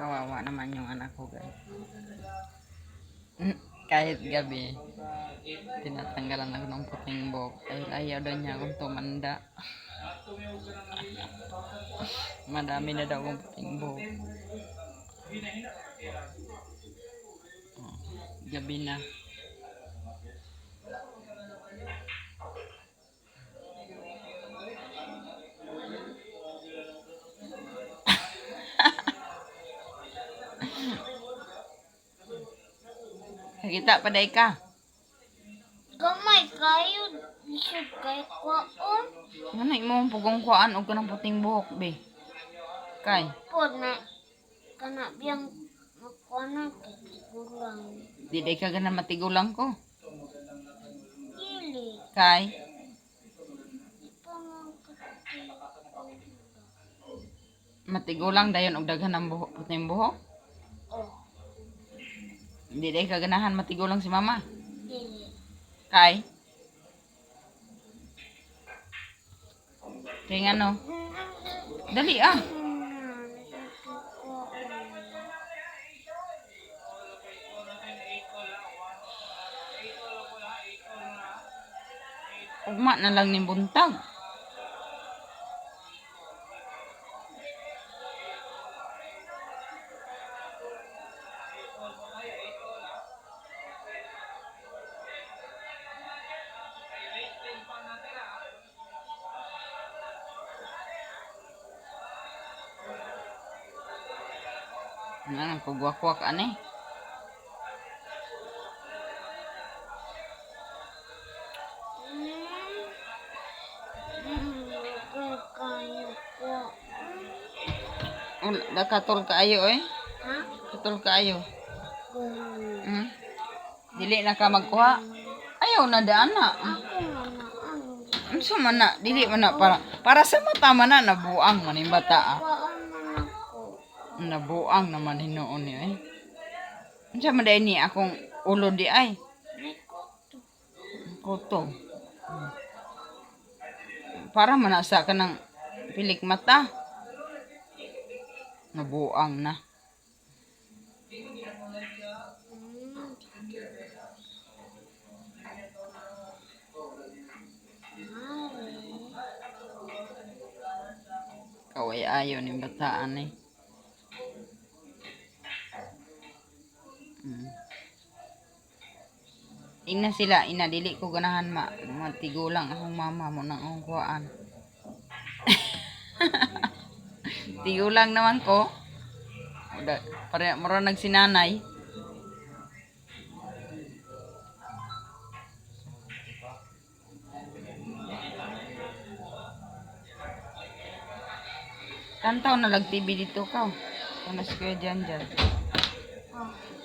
Kawawa naman yung anak ko guys. Mm, Kahit gabi, tinatanggalan ako ng puting buhok. Dahil ayaw daw niya akong tumanda. Madami na daw akong puting buhok. Oh, gabi na. Kita pa day ka. Gamay kayo. Isip kayo kwaon. Ano mo pugong kuan o kanang puting buhok be? Kay, Po na. Kana biyang makuha na. Kikulang. di day ka gana matigulang ko. Dili. Kay, matigulang dayon og daghan ang buhok, puting buhok. Oh. Di day ka ganahan matigulang si mama. Dili. Kay. Kay ano? Dali ah. Ugma na lang ni buntag. Ano nang kugwakwak ani? Ul, da katol kaayo eh. Ha? Katol kaayo. Hmm? Dili na ka magkuha. Ayaw na daan na. Unsa man na, dili man na para para sa mata man na nabuang man bata. Ah. Nabuang naman hinuon niya eh. Unsa man ni akong ulo di ay. Kuto. Para manasa ka ng pilik mata. Nabuang na. Kaway ayaw ni bataan eh. Mm. Ina sila, ina dili ko ganahan ma matigulang akong mama mo nang akong kuhaan. Tigulang naman ko. Da, pare mura nagsinanay. Kantaw na lag TV dito ka. Ano si Kuya Jan Jan? Oh.